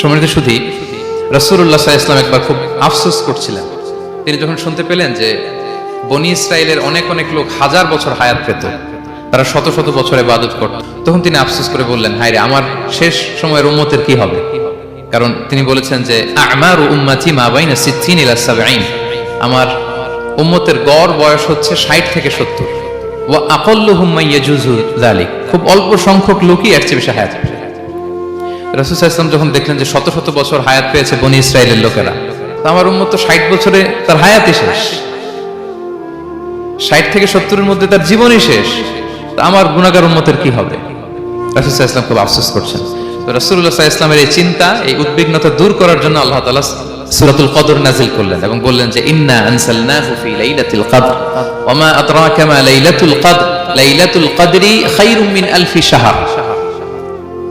সম্মানিত শুধু রসুল্লাহ ইসলাম একবার খুব আফসোস করছিলেন। তিনি যখন শুনতে পেলেন যে বনি ইসরায়েলের অনেক অনেক লোক হাজার বছর হায়াত পেত, তারা শত শত বছর ইবাদত করত, তখন তিনি আফসোস করে বললেন হায় রে আমার শেষ সময়ের উম্মতের কি হবে? কারণ তিনি বলেছেন যে, আমার উম্মাতি মা বাইনা সিদ্দিন ইলা সাবঈন, আমার উম্মতের গড় বয়স হচ্ছে ষাট থেকে সত্তর। ও আকল্লুহুম মাইয়াজুজু যালিক, খুব অল্প সংখ্যক লোকই এর চেয়ে বেশি হায়াত ইসলাম যখন দেখলেন যে শত শত বছর হায়াত পেয়েছে বনি ইসরায়েলের লোকেরা আমার উম্মত তো ষাট বছরে তার হায়াতই শেষ। ষাট থেকে সত্তরের মধ্যে তার জীবনই শেষ। আমার গুণাগার উম্মতের কি হবে? ইসলাম খুব আফসোস করছেন। রাসুল্লাহ এই চিন্তা, এই উদ্বিগ্নতা দূর করার জন্য আল্লাহ তাআলা সূরাতুল কদর নাজিল করলেন এবং বললেন যে, ইন্না আনসালনাহু ফি লাইলাতিল কদর, ওয়া মা আদরাকা মা লাইলাতুল কদর, লাইলাতুল কদরি খায়রুম মিন আলফি শাহর।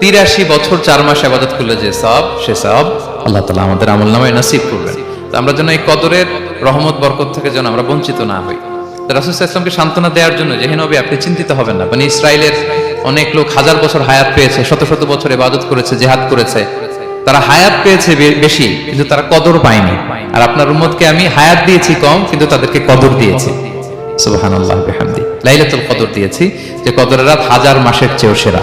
তিরাশি বছর, চার মাস আবাদত করলে যে সব, সে সব আল্লাহ তালা আমাদের আমল নামায় নসিব করবেন। তো আমরা যেন এই কদরের রহমত, বরকত থেকে যেন আমরা বঞ্চিত না হই। রাসুল সান্ত্বনা দেওয়ার জন্য, যে নবী, আপনি চিন্তিত হবেন না। মানে ইসরায়েলের অনেক লোক হাজার বছর হায়াত পেয়েছে, শত শত বছর ইবাদত করেছে, জেহাদ করেছে। তারা হায়াত পেয়েছে বেশি, কিন্তু তারা কদর পায়নি। আর আপনার উম্মতকে আমি হায়াত দিয়েছি কম, কিন্তু তাদেরকে কদর দিয়েছি। সুবহানাল্লাহ, বিহামদি। লাইলাতুল কদর দিয়েছি, যে কদরের রাত হাজার মাসের চেয়েও সেরা।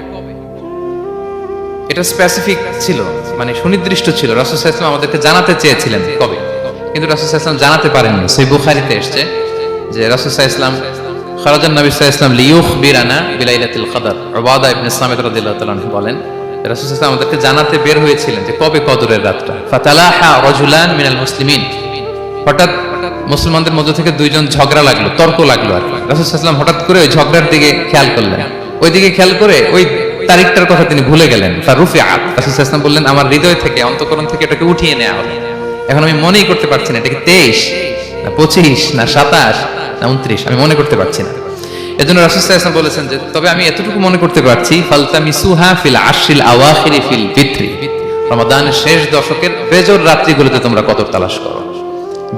এটা স্পেসিফিক ছিল মানে সুনির্দিষ্ট ছিল। রাসুল ইসলাম আমাদেরকে জানাতে চেয়েছিলেন কবে? কিন্তু রাসুল ইসলাম জানাতে পারেননি। সেই বুখারিতে এসছে যে রাসুল ইসলাম খরাজান নবী ইসলাম লিউখ বিরানা বিলাইলাতুল কদর উবাদা ইবনে সামিত রাদিয়াল্লাহু বলেন, রাসুল ইসলাম আমাদেরকে জানাতে বের হয়েছিলেন যে কবে কদরের রাতটা। ফাতালাহা রাজুলান মিনাল মুসলিমিন। হঠাৎ মুসলমানদের মধ্যে থেকে দুইজন ঝগড়া লাগল, তর্ক লাগল আর রাসুল ইসলাম হঠাৎ করে ওই ঝগড়ার দিকে খেয়াল করলেন। ওইদিকে খেয়াল করে ওই তারিখটার কথা তিনি ভুলে গেলেন। বললেন, আমার হৃদয় থেকে, অন্তকরণ থেকে এটাকে উঠিয়ে নেওয়া হলো এখন আমি মনেই করতে পারছি না এটা কি তেইশ, না পঁচিশ, না সাতাশ, না উনত্রিশ, আমি মনে করতে পারছি না। এজন্য বলেছেন যে, তবে আমি এতটুকু মনে করতে পারছি ফিল আশিল আওয়াখিরি ফিল শেষ দশকের বেজর রাত্রিগুলোতে তোমরা কদর তালাশ করো।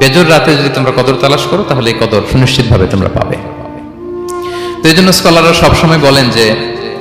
বেজর রাতে যদি তোমরা কদর তালাশ করো, তাহলে এই কদর সুনিশ্চিত ভাবে তোমরা পাবে। তো এই জন্য স্কলাররা সবসময় বলেন যে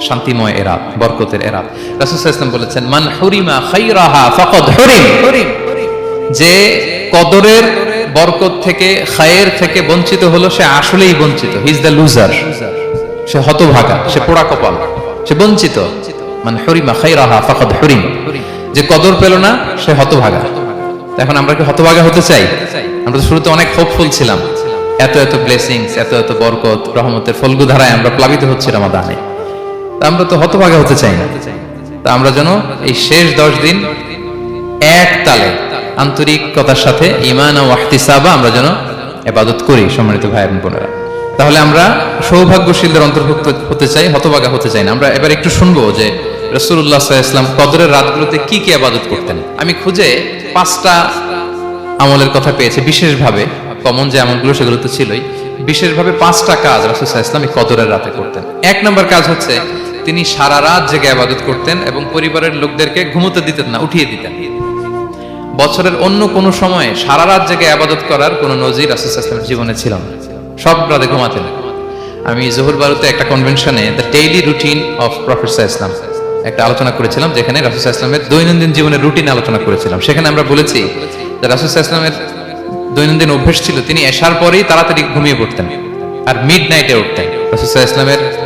শান্তিময় এরাত বরকতের এরাত রাসুল ইসলাম বলেছেন, মান হুরিমা খাইরাহা ফাকাদ হুরিম। যে কদরের বরকত থেকে, খায়ের থেকে বঞ্চিত হলো, সে আসলেই বঞ্চিত। হি ইজ দ্য লুজার সে হতভাগা, সে পোড়া কপাল, সে বঞ্চিত। মানে হরিমা খাইরাহা ফাকাদ হরিম। যে কদর পেল না, সে হতভাগা। এখন আমরা কি হতভাগা হতে চাই? আমরা তো শুরুতে অনেক হোপফুল ছিলাম। এত এত ব্লেসিংস এত এত বরকত, রহমতের ফলগু ধারায় আমরা প্লাবিত হচ্ছি রমাদানে। আমরা তো হতভাগা হতে চাই না। তা আমরা যেন এই শেষ দশ দিন এক তালে আন্তরিকতার সাথে ইমান ও আহতিসাবা আমরা যেন এবাদত করি, সম্মানিত ভাই বোনেরা। তাহলে আমরা সৌভাগ্যশীলদের অন্তর্ভুক্ত হতে চাই হতবাগা হতে চাই না। আমরা এবার একটু শুনব যে রসুল্লাহ ইসলাম কদরের রাতগুলোতে কি কি আবাদত করতেন। আমি খুঁজে পাঁচটা আমলের কথা পেয়েছি, বিশেষভাবে কমন যে আমলগুলো সেগুলো তো ছিলই, বিশেষভাবে পাঁচটা কাজ রাসুসাহ ইসলাম কদরের রাতে করতেন। এক নম্বর কাজ হচ্ছে তিনি সারা রাত জেগে আবাদত করতেন এবং পরিবারের লোকদেরকে ঘুমোতে দিতেন না, উঠিয়ে দিতেন। বছরের অন্য কোনো সময়ে সারা রাত জেগে আবাদত করার কোনো নজির রাসুসাহ জীবনে ছিল না। সব রাতে ঘুমাতেন। আমি জহুর বারুতে একটা কনভেনশনে the daily routine of professor Islam একটা আলোচনা করেছিলাম, যেখানে রাসুসাহ ইসলামের দৈনন্দিন জীবনের রুটিন আলোচনা করেছিলাম। সেখানে আমরা বলেছি যে রাসুসাহ ইসলামের দৈনন্দিন অভ্যেস ছিল, তিনি এসার পরেই তাড়াতাড়ি ঘুমিয়ে পড়তেন আর মিড নাইটে উঠতেন রাসুসাহ ইসলামের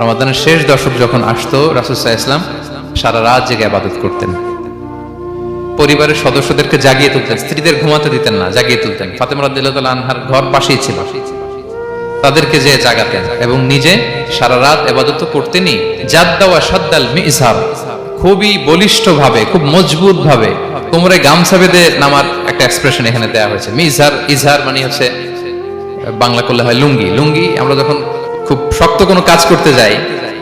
রমাদানের শেষ দশক যখন আসতো, রাসূল আলাইহি সারা রাত জেগে ইবাদত করতেন। পরিবারের সদস্যদেরকে জাগিয়ে তুলতেন, স্ত্রীদের ঘুমাতে দিতেন না, জাগিয়ে তুলতেন। ফাতেমা আনহার ঘর পাশেই ছিল। তাদেরকে যে জাগাতেন এবং নিজে সারা রাত এবাদত করতেনই। জাদ্দা ওয়া শাদ্দাল মি'সার, খুবই বলিষ্ঠ ভাবে খুব মজবুত ভাবে কোমরে গামছা বেঁধে নামার একটা এক্সপ্রেশন এখানে দেওয়া হয়েছে। মিজার ইজহার মানে হচ্ছে, বাংলা করলে হয় লুঙ্গি। লুঙ্গি আমরা যখন খুব শক্ত কোনো কাজ করতে যাই,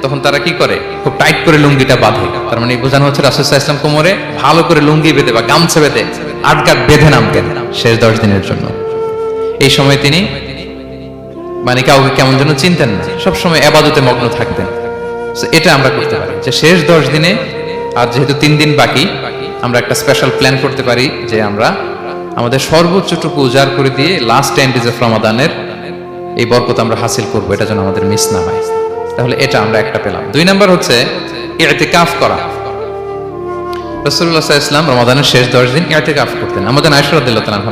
তখন তারা কি করে? খুব টাইট করে লুঙ্গিটা বাঁধে। তার মানে বোঝানো হচ্ছে রাসুসাহ ইসলাম কোমরে ভালো করে লুঙ্গি বেঁধে বা গামছা বেঁধে আটকাট বেঁধে নামতেন শেষ দশ দিনের জন্য। এই সময় তিনি মানে কাউকে কেমন যেন চিনতেন না। সবসময় আবাদতে মগ্ন থাকতেন। এটা আমরা করতে পারি। যে শেষ দশ দিনে, আর যেহেতু তিন দিন বাকি, আমরা একটা স্পেশাল প্ল্যান করতে পারি যে আমরা আমাদের সর্বোচ্চটুকু উজাড় করে দিয়ে লাস্ট টেন ডেজ অফ রমাদানের এই বরকত আমরা হাসিল করব, এটা যেন আমাদের মিস না হয়। তাহলে এটা আমরা একটা পেলাম। দুই নাম্বার হচ্ছে ইতিকাফ করা। রসুল্লাহ ইসলাম রমাদানের শেষ দশ দিন করতেন। আমাদের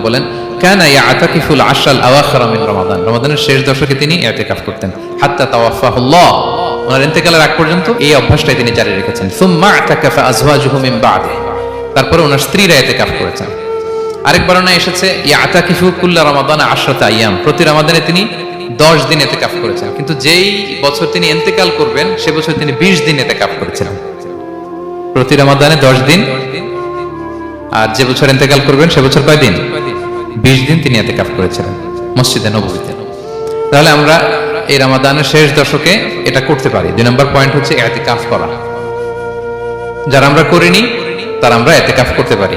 বলেন, কেন ইয়াতাকিফুল আশাল আওয়াখার মিন রমাদান। রমাদানের শেষ দশকে তিনি করতেন। হাত্তা তাওয়াফাহুল্লাহ। ওনার ইন্তেকালের আগ পর্যন্ত এই অভ্যাসটাই তিনি জারি রেখেছেন। সুম্মা আতাকাফা বাদে। তারপরে ওনার স্ত্রীরা ইতিকাফ করেছেন। আরেক বর্ণনা এসেছে প্রতি রমাদানে তিনি দশ দিন এতেকাফ করেছেন। কিন্তু যেই বছর তিনি ইন্তেকাল করবেন, সে বছর তিনি বিশ দিন এতেকাফ করেছিলেন প্রতি রমাদানে দশ দিন। আর যে বছর ইন্তেকাল করবেন, সে বছর কয় দিন? বিশ দিন তিনি এতেকাফ করেছিলেন মসজিদে নবীতে তাহলে আমরা এই রামাদানের শেষ দশকে এটা করতে পারি। দুই নম্বর পয়েন্ট হচ্ছে এতেকাফ করা। যারা আমরা করিনি, তারা আমরা এতেকাফ করতে পারি।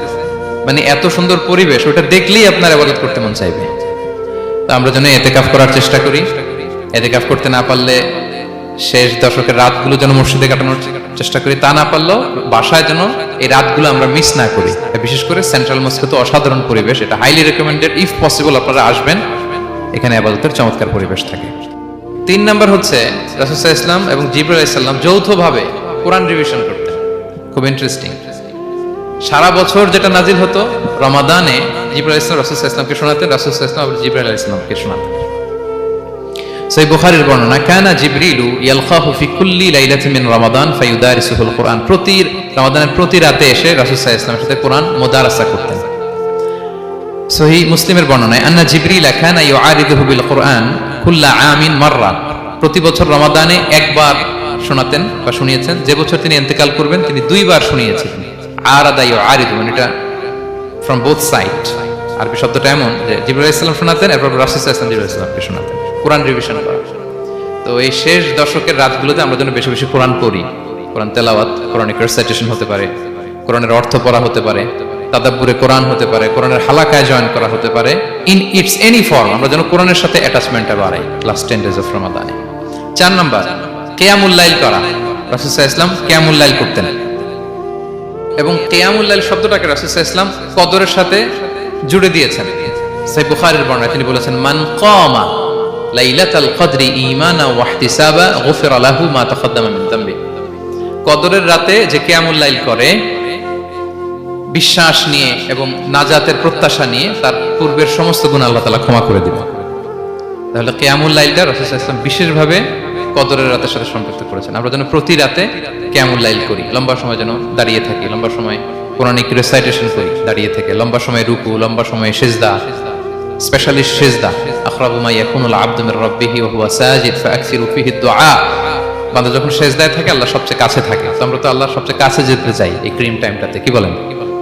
মানে এত সুন্দর পরিবেশ, ওটা দেখলেই আপনার আবাদত করতে মন চাইবে। তো আমরা যেন এতে এতেকাফ করার চেষ্টা করি। এতে এতেকাফ করতে না পারলে শেষ দশকের রাতগুলো যেন মসজিদে কাটানোর চেষ্টা করি। তা না পারলেও বাসায় যেন এই রাতগুলো আমরা মিস না করি। বিশেষ করে সেন্ট্রাল মস্কে তো অসাধারণ পরিবেশ, এটা হাইলি রেকমেন্ডেড ইফ পসিবল আপনারা আসবেন। এখানে আবাদতের চমৎকার পরিবেশ থাকে। তিন নাম্বার হচ্ছে রাসুসাহ ইসলাম এবং জিবর ইসলাম যৌথভাবে কোরআন রিভিশন করতেন। খুব ইন্টারেস্টিং সারা বছর যেটা নাজিল হতো, রমাদানে জিবরাল ইসলাম রাসুসাহ ইসলামকে শোনাতেন রাসুসাহ ইসলাম আবার জিবরাল ইসলামকে শোনাতেন। সেই বুখারীর বর্ণনা, কানা জিবরিলু ইয়ালখাহু ফি কুল্লি লাইলাতি মিন রমাদান ফায়ুদারিসুহুল কুরআন। প্রতি রমাদানের প্রতি রাতে এসে রাসূল সাল্লাল্লাহু সাথে কোরআন মুদারাসা করতেন। সহি মুসলিমের বর্ণনায়, আন্না জিবরিল কানা ইউআরিদুহু বিল কুরআন কুল্লা আমিন মাররা। প্রতি বছর রমাদানে একবার শোনাতেন বা শুনিয়েছেন। যে বছর তিনি ইন্তেকাল করবেন, তিনি দুইবার শুনিয়েছিলেন। ফ্রম বোথ সাইড আরবি শব্দটা এমন যে শোনাতেন, এরপর শোনাতেন। কোরআন রিভিশন করা। তো এই শেষ দশকের রাতগুলোতে আমরা যেন বেশি বেশি কোরআন পড়ি। কোরআন তেলাওয়াত হতে পারে কোরআনের অর্থ পড়া হতে পারে, তাদাব্বুরে কোরআন হতে পারে, কোরআনের হালাকায় জয়েন করা হতে পারে। ইন ইটস এনি ফর্ম আমরা যেন কোরআনের সাথে অ্যাটাচমেন্টটা বাড়াই লাস্ট টেন ডেজ অফ রমাদানে চার নাম্বার কেয়ামুল্লাইল করা। রাসুসাহ ইসলাম কেয়ামুল্লাইল করতেন। এবং কেয়ামুল্লাইল শব্দটাকে রাসুসাহ ইসলাম কদরের সাথে জুড়ে দিয়েছেন। সেই বুখারের বর্ণনা তিনি বলেছেন, মান কমা লাইলাতাল কদরি ঈমানা ওয়া ইহতিসাবা, গুফিরা লাহু মা তাকাদ্দামা মিন যামবি কদরের রাতে যে কেয়ামুল লাইল করে, বিশ্বাস নিয়ে এবং নাজাতের প্রত্যাশা নিয়ে তার পূর্বের সমস্ত গুণ আল্লাহ তালা ক্ষমা করে দিবেন। তাহলে কেয়ামুল লাইলটা রসুল ইসলাম বিশেষভাবে কদরের রাতের সাথে সম্পৃক্ত করেছেন। আমরা যেন প্রতি রাতে কেয়ামুল লাইল করি, লম্বা সময় যেন দাঁড়িয়ে থাকি, লম্বা সময় কোরআনিক রেসাইটেশন করি, দাঁড়িয়ে থেকে, লম্বা সময় রুকু, লম্বা সময় সেজদা স্পেশালি সেজদা, আখরাবু হুয়া সাজিদ বান্দা যখন সেজদায় থাকে, আল্লাহ সবচেয়ে কাছে থাকে। তো আমরা তো আল্লাহর সবচেয়ে কাছে যেতে চাই এই ক্রিম টাইমটাতে কি বলেন?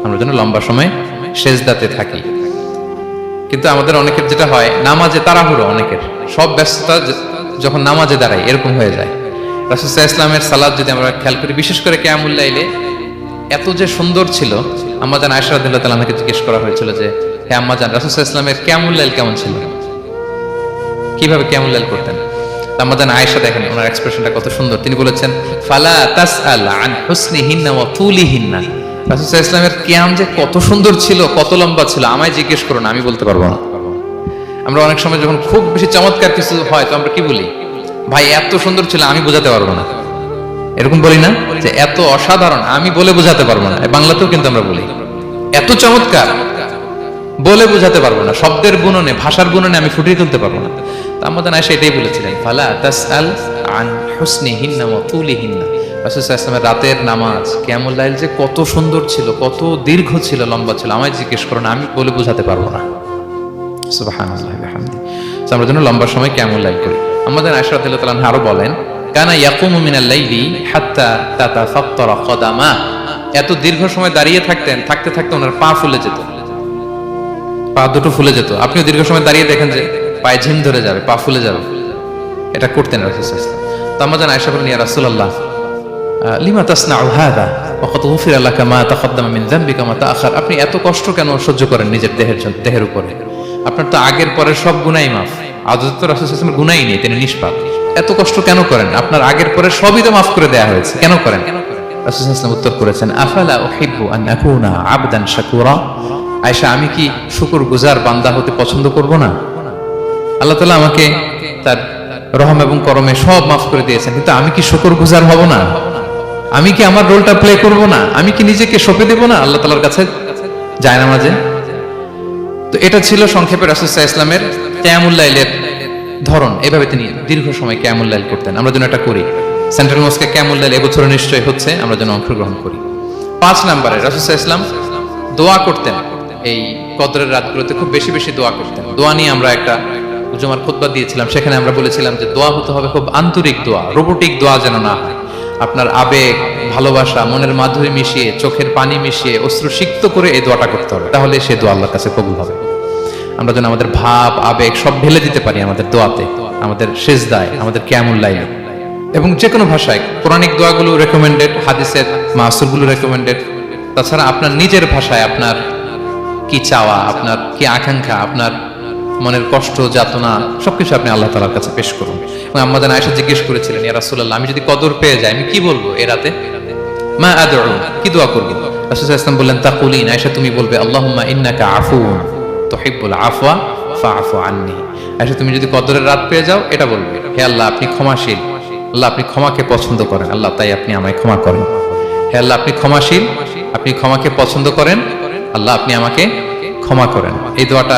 আমরা যেন লম্বা সময় সেজদাতে থাকি। কিন্তু আমাদের অনেকের যেটা হয়, নামাজে তাড়াহুড়ো অনেকের। সব ব্যস্ততা যখন নামাজে দাঁড়ায়, এরকম হয়ে যায়। রাসুসাহ ইসলামের সালাদ যদি আমরা খেয়াল করি, বিশেষ করে কেয়ামুল্লাইলে এত যে সুন্দর ছিল আম্মাজান আয়সারাদুল্লাহ তালাকে জিজ্ঞেস করা হয়েছিল যে, হে আম্মাজান রাসুসাহ ইসলামের ক্যামুল্লাইল কেমন ছিল? কীভাবে কেয়ামুল্লাইল করতেন? আম্মাজান আয়েশা দেখেন, ওনার এক্সপ্রেশনটা কত সুন্দর। তিনি বলেছেন, ফালা তাস আল আন হুসনিহিন্না ওয়া তুলিহিন্না। রাসূলুল্লাহ ইসলামের কিয়াম যে কত সুন্দর ছিল, কত লম্বা ছিল, আমায় জিজ্ঞেস করুন আমি বলতে পারব না। আমরা অনেক সময় যখন খুব বেশি চমৎকার কিছু হয়, তো আমরা কি বলি? ভাই, এত সুন্দর ছিল, আমি বোঝাতে পারব না। এরকম বলি না যে, এত অসাধারণ, আমি বলে বোঝাতে পারব না। বাংলাতেও কিন্তু আমরা বলি, এত চমৎকার, বলে বোঝাতে পারব না। শব্দের গুণনে ভাষার গুণনে আমি ফুটিয়ে তুলতে পারব না। এটাই বলেছিলেন, ফালা তাসআল আন হুসনিহিন্না ওয়া তুলিহিন্না। রাসূল সাল্লাল্লাহু রাতের নামাজ, কিয়ামুল লাইল যে কত সুন্দর ছিল, কত দীর্ঘ ছিল, লম্বা ছিল, আমায় জিজ্ঞেস করো না, আমি বলে বোঝাতে পারব না। আমরা যেন লম্বা সময় কিয়ামুল লাইল করি। আমাদের আয়েশা রাদিয়াল্লাহু তাআলা আরও বলেন, কানা ইয়াকুমু মিনাল লাইলি হাত্তা তাতাফাত্তারা কদামা। এত দীর্ঘ সময় দাঁড়িয়ে থাকতেন, থাকতে থাকতে ওনার পা ফুলে যেত। পা দুটো ফুলে যেত। আপনিও দীর্ঘ সময় দাঁড়িয়ে দেখেন যে পায়ে ঝিম ধরে যাবে, পা ফুলে যাবে। এটা করতেন রাসূলুল্লাহ তো আমরা জানি আয়েশা বলেন, ইয়া রাসূলুল্লাহ লিমা তাসনাউ হাদা? ওয়াকাদ গুফিরা লাকা মা তাকদ্দামা মিন যামবিকা মা তাআখার? আপনি এত কষ্ট কেন সহ্য করেন নিজের দেহের জন্য দেহের উপরে? আপনার তো আগের পরের সব গুনাই মাফ। আদত রাসূলুল্লাহ গুনাই নেই, তিনি নিষ্পাপ। এত কষ্ট কেন করেন? আপনার আগের পরে সবই তো মাফ করে দেয়া হয়েছে। কেন করেন? উত্তর করেছেন, আফালা আয়েশা, আমি কি শুকর গুজার বান্দা হতে পছন্দ করব না? আল্লাহ তালা আমাকে তার রহম এবং করমে সব মাফ করে দিয়েছেন, কিন্তু আমি কি শুকর গুজার হব না? আমি কি আমার রোলটা প্লে করব না? আমি কি নিজেকে সঁপে দেব না? আল্লাহ তালার কাছে যায় না মাঝে তো এটা ছিল সংক্ষেপে রাসুসাহ ইসলামের ক্যামুল্লাইলের ধরন। এভাবে তিনি দীর্ঘ সময় ক্যামুল্লাইল করতেন। আমরা যেন এটা করি। সেন্ট্রাল মস্কে ক্যামুল্লাইল এবছর নিশ্চয়ই হচ্ছে, আমরা যেন অংশগ্রহণ করি। পাঁচ নম্বরে রাসুসাহ ইসলাম দোয়া করতেন। এই কদরের রাতগুলোতে খুব বেশি বেশি দোয়া করতেন। দোয়া নিয়ে আমরা একটা জমার খুতবা দিয়েছিলাম। সেখানে আমরা বলেছিলাম যে দোয়া হতে হবে খুব আন্তরিক দোয়া, রোবোটিক দোয়া যেন না হয়। আপনার আবেগ, ভালোবাসা, মনের মাধুরী মিশিয়ে, চোখের পানি মিশিয়ে, অশ্রু সিক্ত করে এই দোয়াটা করতে হবে। তাহলে সে দোয়া আল্লাহর কাছে কবুল হবে। আমরা যেন আমাদের ভাব, আবেগ সব ঢেলে দিতে পারি আমাদের দোয়াতে, আমাদের শেষ দায় আমাদের ক্যামুল লাইনে। এবং যে কোনো ভাষায়, পৌরাণিক দোয়াগুলো রেকমেন্ডেড হাদিসের মাসুরগুলো রেকমেন্ডেড তাছাড়া আপনার নিজের ভাষায় আপনার কি চাওয়া, আপনার কি আকাঙ্ক্ষা, আপনার মনের কষ্ট, যাতনা, সবকিছু আপনি আল্লাহ তালার কাছে পেশ করুন। এবং আমাদের আয়সা জিজ্ঞেস করেছিলেন, ইয়া রাসূলুল্লাহ, আমি যদি কদর পেয়ে যাই, আমি কি বলব এ রাতে? মা আদউ, কি দোয়া করব? রাসূল ইসলাম বললেন, তাকুলিন, আয়েশা তুমি বলবে আল্লাহ ইন্নাকা আফুন তুহিব্বুল আফওয়া ফাআফু আন্নি। আয়েশা, তুমি যদি কদরের রাত পেয়ে যাও, এটা বলবে, হে আল্লাহ আপনি ক্ষমাশীল, আল্লাহ আপনি ক্ষমাকে পছন্দ করেন, আল্লাহ তাই আপনি আমায় ক্ষমা করেন। হে আল্লাহ আপনি ক্ষমাশীল, আপনি ক্ষমাকে পছন্দ করেন, আল্লাহ আপনি আমাকে ক্ষমা করেন। এই দোয়াটা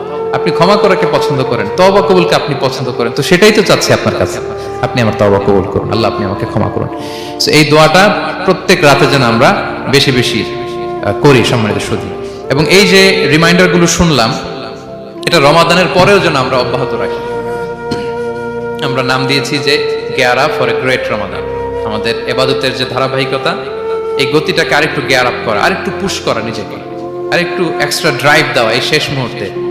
আপনি ক্ষমা করাকে পছন্দ করেন তওবা কবুলকে আপনি পছন্দ করেন তো সেটাই তো চাচ্ছি আপনার কাছে। আপনি আমার তওবা কবুল করুন আল্লাহ আপনি আমাকে ক্ষমা করুন। So, এই দোয়াটা প্রত্যেক রাতে যেন আমরা বেশি বেশি করি সম্মানিত সুদী এবং এই যে রিমাইন্ডারগুলো শুনলাম এটা রমাদানের পরেও যেন আমরা অব্যাহত রাখি। আমরা নাম দিয়েছি যে গেয়ারা ফর এ গ্রেট রমাদান। আমাদের এবাদতের যে ধারাবাহিকতা এই গতিটাকে আরেকটু গেয়ার আপ করা আরেকটু পুশ করা নিজেকে। আরেকটু এক্সট্রা ড্রাইভ দেওয়া এই শেষ মুহূর্তে।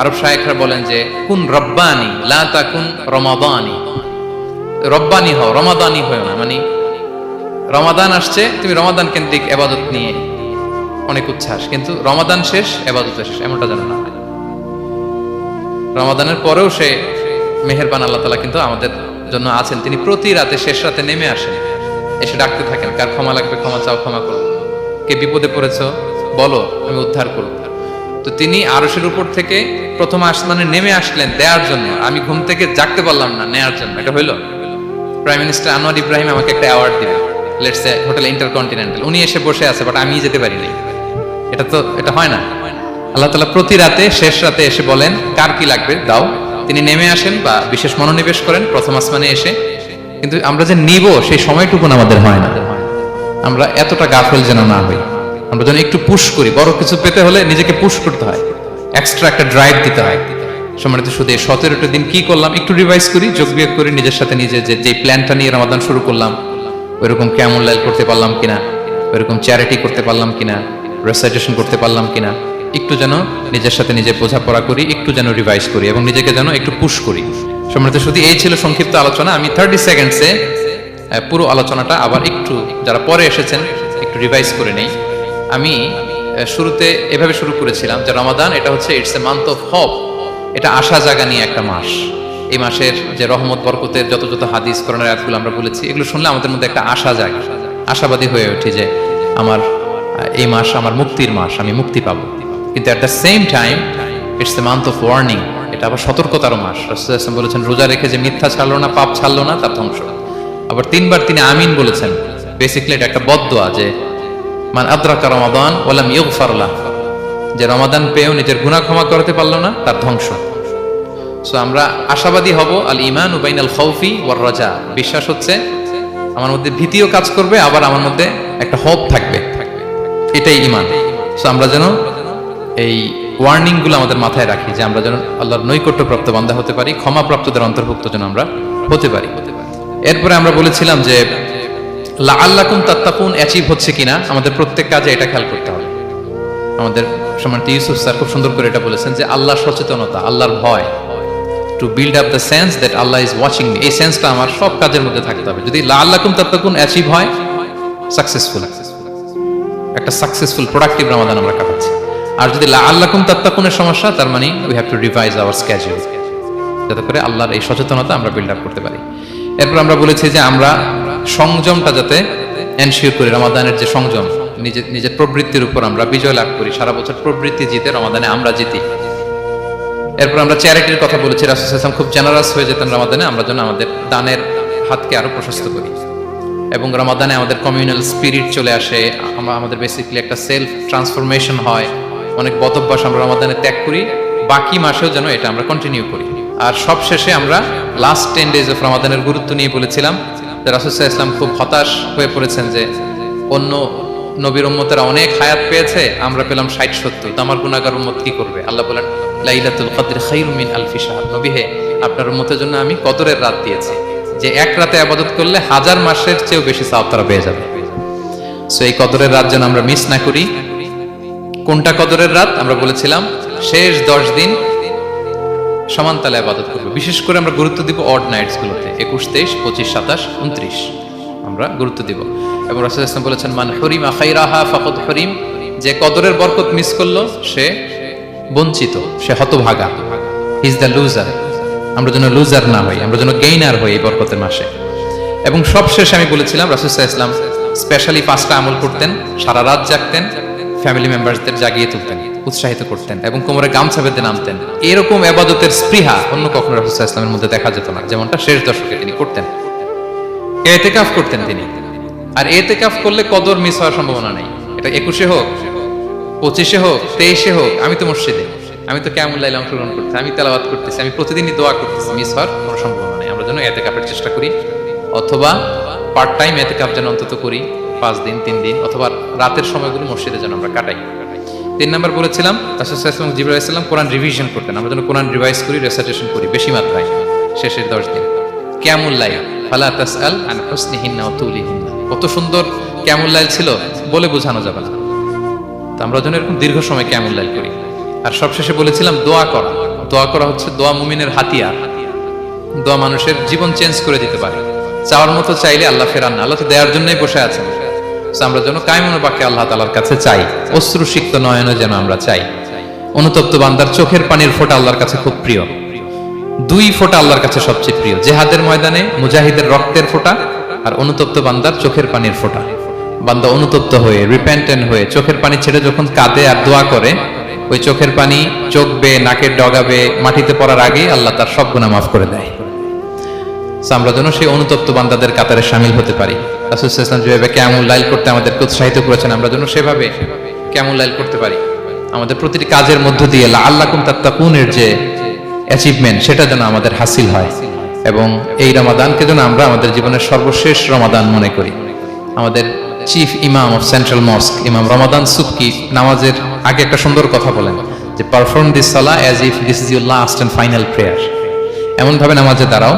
আরব শায়েখরা বলেন যে, কুন রব্বানি, লা তাকুন রমাদানি। রব্বানি হও, রমাদানি হয় না মানে রমাদান আসছে, তুমি রমাদান কেন্দ্রিক এবাদত নিয়ে অনেক উচ্ছ্বাস, কিন্তু রমাদান শেষ, এবাদত শেষ, এমনটা যেন না রমাদানের পরেও সে মেহেরবান আল্লাহ তালা কিন্তু আমাদের জন্য আছেন, তিনি প্রতি রাতে শেষ রাতে নেমে আসেন, এসে ডাকতে থাকেন, কার ক্ষমা লাগবে ক্ষমা চাও, ক্ষমা করো। কে বিপদে পড়েছ, বলো, আমি উদ্ধার করব। তো তিনি আরশের উপর থেকে প্রথম আসমানে নেমে আসলেন দেওয়ার জন্য। আমি ঘুম থেকে জাগতে পারলাম না নেয়ার জন্য। এটা হইল? প্রাইম মিনিস্টার আনোয়ার ইব্রাহিম আমাকে একটা অ্যাওয়ার্ড দিবেন লেটস এ হোটেল ইন্টারকন্টিনেন্টাল উনি এসে বসে আছে বাট আমি যেতে পারিনি এটা তো, এটা হয় না। আল্লাহ তালা প্রতি রাতে, শেষ রাতে এসে বলেন, কার কি লাগবে? দাও। তিনি নেমে আসেন বা বিশেষ মনোনিবেশ করেন, প্রথম আসমানে এসে। কিন্তু আমরা যে নিব, সেই সময়টুকুন আমাদের হয় না। আমরা এতটা গাফেল যেন না হই। আমরা যেন একটু পুশ করি। বড় কিছু পেতে হলে নিজেকে পুশ করতে হয়। এক্সট্রা একটা ড্রাইভ দিতে হয়। সম্মানিত শুধু এই সতেরোটা দিন কি করলাম? একটু রিভাইজ করি, যোগ বিয়োগ করি, নিজের সাথে নিজে যে যে প্ল্যানটা নিয়ে রমাদান শুরু করলাম, ওইরকম কেমন লাইল করতে পারলাম কিনা? ওইরকম চ্যারিটি করতে পারলাম কিনা? রেসাইটেশন করতে পারলাম কিনা? একটু যেন নিজের সাথে নিজে বোঝাপড়া করি, একটু যেন রিভাইজ করি এবং নিজেকে যেন একটু পুশ করি। সম্মানিত শুধু এই ছিল সংক্ষিপ্ত আলোচনা। আমি থার্টি সেকেন্ডসে পুরো আলোচনাটা আবার একটু, যারা পরে এসেছেন, একটু রিভাইজ করে নেই। আমি শুরুতে এভাবে শুরু করেছিলাম যে রমাদান, এটা হচ্ছে it's a month of hope এটা আশা জাগা নিয়ে একটা মাস। এই মাসের যে রহমত, বরকতের যত যত হাদিস করোনার অ্যাপগুলো আমরা বলেছি, এগুলো শুনলে আমাদের মধ্যে একটা আশা জাগে। আশাবাদী হয়ে ওঠে যে আমার এই মাস আমার মুক্তির মাস, আমি মুক্তি পাবো। কিন্তু at the same time it's a month of warning এটা আবার সতর্কতারও মাস। রাসূল বলেছেন, রোজা রেখে যে মিথ্যা ছাড়লো না, পাপ ছাড়লো না তার ধ্বংস। আবার তিনবার তিনি আমিন বলেছেন। বেসিক্যালি এটা একটা বদদোয়া যে মান আদ্রাকা রমাদান ওয়ালাম ইউগফার লাহ যে রমাদান পেয়েও নিজের গুনাহ ক্ষমা করতে পারল না, তার ধ্বংস। সো আমরা আশাবাদী হব, আল ইমান উবাইন আল খৌফি ওয়ার রাজা। বিশ্বাস হচ্ছে, আমার মধ্যে ভীতিও কাজ করবে, আবার আমার মধ্যে একটা হোপ থাকবে। এটাই ইমান সো আমরা যেন এই ওয়ার্নিংগুলো আমাদের মাথায় রাখি, যে আমরা যেন আল্লাহর নৈকট্যপ্রাপ্ত বান্ধা হতে পারি, ক্ষমাপ্রাপ্তদের অন্তর্ভুক্ত যেন আমরা হতে পারি। এরপরে আমরা বলেছিলাম যে লা আল্লাকুম তাত্তাকুন অ্যাচিভ হচ্ছে কিনা আমাদের প্রত্যেক কাজে এটা খেয়াল করতে হবে। আমাদের সম্মানিত ইউসুফ স্যার খুব সুন্দর করে এটা বলেছেন যে আল্লাহর সচেতনতা, আল্লাহর ভয়। To build up the sense that Allah is watching এই সেন্সটা আমার সব কাজের মধ্যে থাকতে হবে। যদি লা আল্লাকুম তাত্তাকুন অ্যাচিভ হয় সাকসেসফুল একটা সাকসেসফুল প্রোডাক্টিভ রমাদান আমরা কাটাচ্ছি। আর যদি লা আল্লাকুম তাত্তাকুনের সমস্যা, তার মানে we have to revise our schedule যাতে করে আল্লাহর এই সচেতনতা আমরা বিল্ড আপ করতে পারি। এরপর আমরা বলেছি যে আমরা সংযমটা যাতে এনশিওর করি রমাদানের যে সংযম নিজের নিজের প্রবৃত্তির উপর আমরা বিজয় লাভ করি, সারা বছর প্রবৃত্তি জিতে রমাদানে আমরা জিতি। এরপর আমরা চ্যারিটির কথা বলেছি, রাসুল ইসলাম খুব জেনারাস হয়ে যেতেন রমাদানে, আমরা যেন আমাদের দানের হাতকে আরও প্রশস্ত করি। এবং রমাদানে আমাদের কমিউনাল স্পিরিট চলে আসে, আমরা, আমাদের বেসিক্যালি একটা সেলফ ট্রান্সফরমেশন হয়, অনেক বদভ্যাস আমরা রমাদানে ত্যাগ করি, বাকি মাসেও যেন এটা আমরা কন্টিনিউ করি। আর সবশেষে আমরা লাস্ট টেন ডেজ অফ রমাদানের গুরুত্ব নিয়ে বলেছিলাম রাসুসাহ ইসলাম খুব হতাশ হয়ে পড়েছেন যে অন্য নবীর উম্মতেরা অনেক হায়াত পেয়েছে, আমরা পেলাম ষাট, সত্তর। তো আমার গুণাগার উম্মত কি করবে? আল্লাহ বলেন, লাইলাতুল কদর খাইরুমিন আলফি শাহ নবী হে, আপনার উম্মতের জন্য আমি কদরের রাত দিয়েছি। যে এক রাতে আবাদত করলে হাজার মাসের চেয়েও বেশি সাওয়াব তারা পেয়ে যাবে। সো এই কদরের রাত যেন আমরা মিস না করি। কোনটা কদরের রাত? আমরা বলেছিলাম, শেষ দশ দিন সমান তালে আবাদত করব। বিশেষ করে আমরা গুরুত্ব দিব অড নাইটস গুলোতে একুশ, তেইশ, পঁচিশ, সাতাশ, উনত্রিশ। আমরা গুরুত্ব দিব। এবং রাসুল ইসলাম বলেছেন, মান হরিম আখাইরাহা ফাকত হরিম যে কদরের বরকত মিস করল, সে বঞ্চিত, সে হতভাগা। ইজ দ্য লুজার আমরা যেন লুজার না হই, আমরা যেন গেইনার হই এই বরকতের মাসে। এবং সবশেষে আমি বলেছিলাম রাসুসাহ ইসলাম স্পেশালি পাঁচটা আমল করতেন, সারা রাত জাগতেন ফ্যামিলি মেম্বারসদের জাগিয়ে তুলতেন, উৎসাহিত করতেন এবং কোমরে গামছা বেঁধে নামতেন। এরকম আবাদতের স্পৃহা অন্য কখনো রাসুসাহ ইসলামের মধ্যে দেখা যেত না, যেমনটা শেষ দশকে তিনি করতেন। এতেকাফ করতেন তিনি। আর এতেকাফ করলে কদর মিস হওয়ার সম্ভাবনা নেই। এটা একুশে হোক, পঁচিশে হোক, তেইশে হোক, আমি তো মসজিদে, আমি তো কেমন লাইলে অংশগ্রহণ করতেছি, আমি তেলাবাদ করতেছি, আমি প্রতিদিনই দোয়া করতেছি, মিস হওয়ার কোনো সম্ভাবনা নেই। আমরা যেন এতেকাফের চেষ্টা করি, অথবা পার্ট টাইম এতেকাফ যেন অন্তত করি। পাঁচ দিন, তিন দিন অথবা রাতের সময়গুলো মসজিদে যেন আমরা কাটাই। তিন নাম্বার বলেছিলাম রাসুসাল্লাম জিবরাহ ইসলাম কোরআন রিভিশন করতেন। আমরা যেন কোরআন রিভাইজ করি রেসাইটেশন করি, বেশি মাত্রায়। শেষের দশ দিন। কেমন লাইল, ফালা তাসআল আন হুসনিহিন্না তুলিহিন্না। কত সুন্দর কেমন লাইল ছিল, বলে বোঝানো যাবে না। তো আমরা যেন এরকম দীর্ঘ সময় কেমন লাইল করি। আর সবশেষে বলেছিলাম, দোয়া করা। দোয়া করা হচ্ছে দোয়া মুমিনের হাতিয়ার। দোয়া মানুষের জীবন চেঞ্জ করে দিতে পারে। চাওয়ার মতো চাইলে আল্লাহ ফেরান না। আল্লাহ তো দেওয়ার জন্যই বসে আছেন। আমরা যেন কায়মনো বাক্যে আল্লাহ তালার কাছে চাই। অশ্রুসিক্ত নয়নে যেন আমরা চাই। অনুতপ্ত বান্দার চোখের পানির ফোঁটা আল্লাহর কাছে খুব প্রিয়। দুই ফোঁটা আল্লাহর কাছে সবচেয়ে প্রিয়। জেহাদের ময়দানে মুজাহিদের রক্তের ফোঁটা আর অনুতপ্ত বান্দার চোখের পানির ফোঁটা। বান্দা অনুতপ্ত হয়ে রিপেন্টেন্ট হয়ে, চোখের পানি ছেড়ে যখন কাঁদে আর দোয়া করে, ওই চোখের পানি চোখ বে নাকের ডগাবে, মাটিতে পড়ার আগেই আল্লাহ তার সব গুণা মাফ করে দেয়। আমরা যেন সেই অনুতপ্ত বান্দাদের কাতারে সামিল হতে পারি। রাসুল যেভাবে কেমন লাইল করতে আমাদেরকে উৎসাহিত করেছেন, আমরা যেন সেভাবে কেমন লাইল করতে পারি। আমাদের প্রতিটি কাজের মধ্য দিয়ে আল্লাহ তাত্তাকুনের যে অ্যাচিভমেন্ট সেটা যেন আমাদের হাসিল হয় এবং এই রমাদানকে যেন আমরা আমাদের জীবনের সর্বশেষ রমাদান মনে করি। আমাদের চিফ ইমাম অফ সেন্ট্রাল মস্ক ইমাম রমাদান সুবকি নামাজের আগে একটা সুন্দর কথা বলেন যে perform this salah as if this is your last and final prayer এমনভাবে নামাজে দাঁড়াও,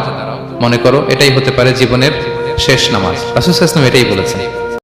মনে করো এটাই হতে পারে জীবনের শেষ নামাজ। রাসুল ইসলাম এটাই বলেছেন।